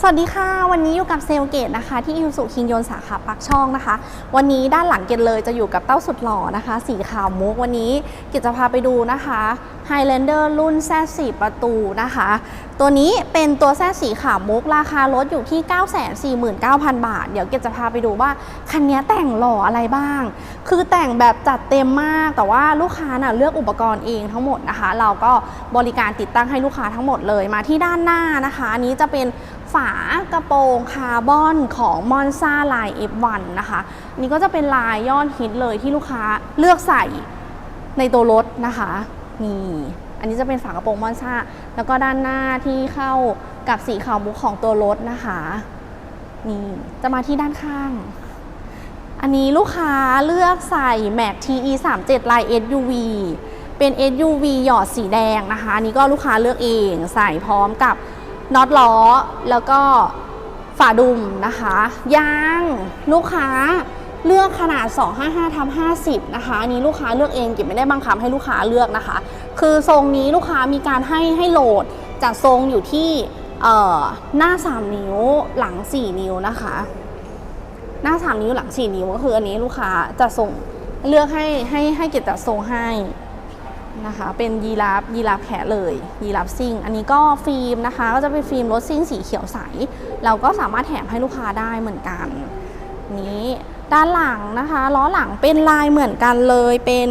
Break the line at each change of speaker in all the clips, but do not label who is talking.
สวัสดีค่ะ วันนี้อยู่กับเซลเกตนะคะ ที่อิวสุคิงยนสาขาปักช่องนะคะ วันนี้ด้านหลังเกตเลยจะอยู่กับเต้าสุดหล่อนะคะ สีขาวมุกวันนี้เกตจะพาไปดูนะคะ Highlander รุ่นแซด4ประตูนะคะ ตัวนี้เป็นตัวแซดสีขาวมุกราคารถอยู่ที่ 949,000 บาท เดี๋ยวเกตจะพาไปดูว่า คันนี้แต่งหล่ออะไรบ้าง คือแต่งแบบจัดเต็มมาก แต่ว่าลูกค้าน่ะเลือกอุปกรณ์เองทั้งหมดนะคะ เราก็บริการติดตั้งให้ลูกค้าทั้งหมดเลยมาที่ด้านหน้านะคะ อันนี้จะเป็นฝากระโปรงคาร์บอนของมอนซาลาย F1 นะคะ นี่ก็จะเป็นลายยอดฮิตเลยที่ลูกค้าเลือกใส่ในตัวรถนะคะนี่อันนี้จะเป็นฝากระโปรงมอนซาแล้วก็ด้านหน้าที่เข้ากับสีขาวมุกของตัวรถนะคะนี่จะมาที่ด้านข้าง อันนี้ลูกค้าเลือกใส่ Mac TE 3 7ลาย SUV เป็น SUV หยอดสีแดงนะคะ อันนี้ก็ลูกค้าเลือกเองใส่พร้อมกับ น็อตล้อ แล้วก็ฝาดุมนะคะ ยางลูกค้าเลือกขนาด 255ทำ50 นะคะนี้ลูกค้าเลือกเองเก็บไม่ได้บังคับให้ลูกค้าเลือกนะคะ คือทรงนี้ลูกค้ามีการให้ให้โหลดจากทรงอยู่ที่เอ่อหน้า 3 นิ้วหลัง 4 นิ้วนะคะ หน้า 3 นิ้วหลัง 4 นิ้วก็คืออันนี้ลูกค้าจะส่งเลือกให้ให้ให้เกียรติจัดทรงให้ นะคะ เป็นยีราฟยีราฟแคะเลยยีราฟซิ่ง อันนี้ก็ฟิล์มนะคะ ก็จะเป็นฟิล์มรถซิ่งสีเขียวใส เราก็สามารถแถมให้ลูกค้าได้เหมือนกัน นี้ด้านหลังนะคะล้อหลังเป็นลายเหมือนกันเลยเป็น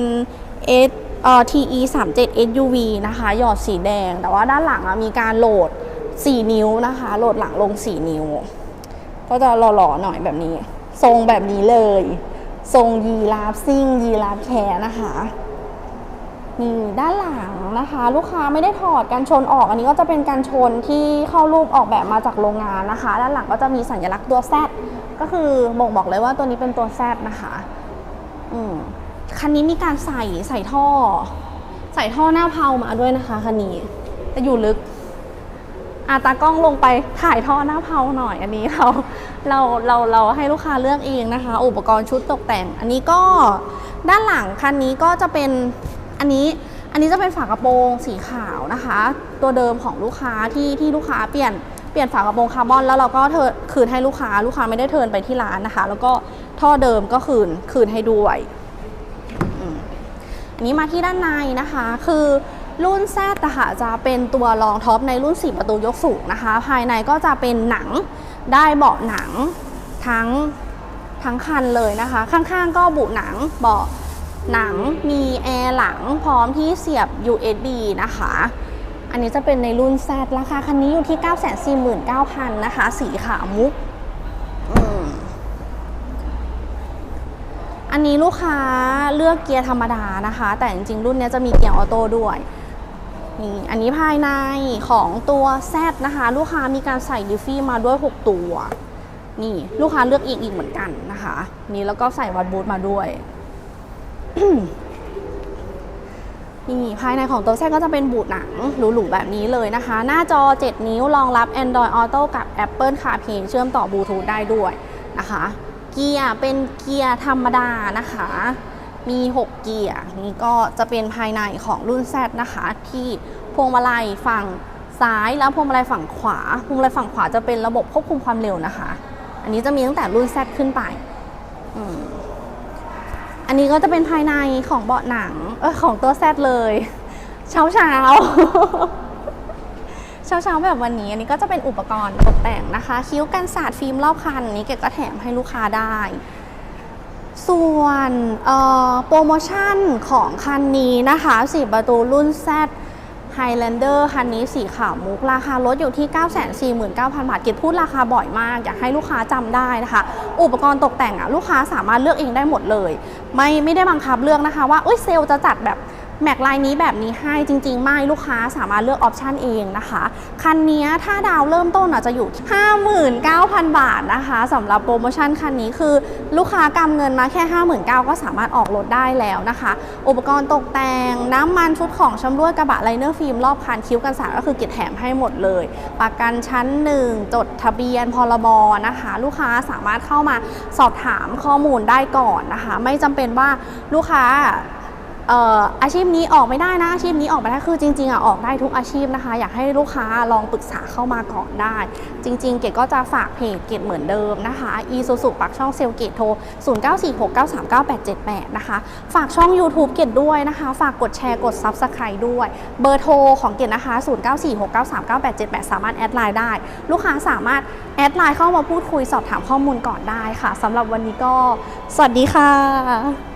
S เอ่อ TE 3 7 SUV นะคะ หยอดสีแดง แต่ว่าด้านหลังมีการโหลด 4 นิ้วนะคะ โหลดหลังลง 4 นิ้ว ก็จะหล่อๆหน่อยแบบนี้ ทรงแบบนี้เลย ทรงยีราฟซิ่งยีราฟแคร์นะคะ นี่ด้านหลังนะคะ ลูกค้าไม่ได้ถอดกันชนออก อันนี้ก็จะเป็นการชนที่เข้ารูปออกแบบมาจากโรงงานนะคะ ด้านหลังก็จะมีสัญลักษณ์ตัว Z ก็คือบ่งบอกเลยว่าตัวนี้เป็นตัว Z นะคะอืมคันนี้มีการใส่ใส่ท่อ ใส่ท่อหน้าเพามาด้วยนะคะคันนี้แต่อยู่ลึกอาตากล้องลงไปถ่ายท่อหน้าเพาหน่อยอันนี้เราเราเราเราให้ลูกค้าเลือกเองนะคะ อุปกรณ์ชุดตกแต่ง อันนี้ก็ด้านหลังคันนี้ก็จะเป็น อันนี้อันนี้จะเป็นฝากระโปรงสีขาวนะคะ ตัวเดิมของลูกค้าที่ที่ลูกค้าเปลี่ยนเปลี่ยนฝากระโปรงคาร์บอนแล้วเราก็เทิร์นคืนให้ลูกค้า ลูกค้าไม่ได้เทิร์นไปที่ร้านนะคะ แล้วก็ท่อเดิมก็คืนคืนให้ด้วยอันนี้มาที่ด้านในนะคะ คือรุ่นแซดนะคะจะเป็นตัวรองท็อปในรุ่น 4 ประตูยกสูงนะคะ ภายในก็จะเป็นหนังได้เบาะหนังทั้งทั้งคันเลยนะคะ ข้างๆ ก็บุหนังเบาะ หนังมีแอร์หลังพร้อมที่เสียบ USB นะคะ อันนี้จะเป็นในรุ่นแซดราคาคันนี้อยู่ที่ 949,000 นะคะ สีขาวมุกอันนี้ลูกค้าเลือกเกียร์ธรรมดานะคะ แต่จริงๆ รุ่นนี้จะมีเกียร์ออโต้ด้วยนี่อันนี้ภายในของตัว Z นะคะ ลูกค้ามีการใส่ดิฟฟี่มาด้วย 6 ตัว นี่ลูกค้าเลือกอีกอีกเหมือนกันนะคะ นี่แล้วก็ใส่วัดบูทมาด้วย นี่ภายในของตัวแซก็จะเป็นบูดหนังหรูๆแบบนี้เลยนะคะ หน้าจอ 7 นิ้วรองรับ Android Auto กับ Apple CarPlay เชื่อมต่อบลูทูธได้ด้วยนะคะ เกียร์เป็นเกียร์ธรรมดานะคะ มี 6 เกียร์นี่ก็จะเป็นภายในของรุ่น Z นะคะ ที่พวงมาลัยฝั่งซ้ายแล้วพวงมาลัยฝั่งขวา พวงมาลัยฝั่งขวาจะเป็นระบบควบคุมความเร็วนะคะ อันนี้จะมีตั้งแต่รุ่น Z ขึ้นไป อืม อันนี้ก็จะเป็นภายในของเบาะหนังเออของตัวแซดเลย เช้าเช้าเช้าเช้าแบบวันนี้อันนี้ก็จะเป็นอุปกรณ์ตกแต่งนะคะ คิ้วกันสาดฟิล์มรอบคันนี้เก็บก็แถมให้ลูกค้าได้ ส่วนโปรโมชั่นของคันนี้นะคะ 4 ประตูรุ่น Z Highlander คันนี้สีขาวมุก ราคารถอยู่ที่ 949,000 บาท กิดพูดราคาบ่อยมาก อยากให้ลูกค้าจำได้นะคะ อุปกรณ์ตกแต่งอะลูกค้าสามารถเลือกเองได้หมดเลย ไม่ไม่ได้บังคับเลือกนะคะว่าเอ้ยเซลจะจัดแบบ แม็กลายนี้แบบนี้ให้จริง ๆ ไม่ลูกค้าสามารถเลือกออปชันเองนะคะ คันนี้ถ้าดาวเริ่มต้นอะจะอยู่ 59,000 บาทนะคะสำหรับโปรโมชั่นคันนี้คือลูกค้ากำเงินมาแค่ 59,000 ก็สามารถออกรถได้แล้วนะคะ อุปกรณ์ตกแต่งน้ำมันชุดของชำร่วยกระบะไลเนอร์ฟิล์มรอบคันคิ้วกันสาดก็คือเก็บแถมให้หมดเลย ประกันชั้น 1 จดทะเบียนพรบนะคะ ลูกค้าสามารถเข้ามาสอบถามข้อมูลได้ก่อนนะคะ ไม่จำเป็นว่าลูกค้า อาชีพนี้ออกไม่ได้นะอาชีพนี้ออกไม่ได้คือจริงๆอะออกได้ทุกอาชีพนะคะ อยากให้ลูกค้าลองปรึกษาเข้ามาก่อนได้ จริง ๆ เกดก็จะฝากเพจเกดเหมือนเดิมนะคะอีซูซูปักช่องเซลเกตโทร 0946939878 นะคะ ฝากช่อง YouTube เกดด้วยนะคะ ฝากกดแชร์กด Subscribe ด้วย เบอร์โทรของเกดนะคะ 0946939878 สามารถแอดไลน์ได้ ลูกค้าสามารถแอดไลน์เข้ามาพูดคุยสอบถามข้อมูลก่อนได้ค่ะสำหรับวันนี้ก็ สวัสดีค่ะ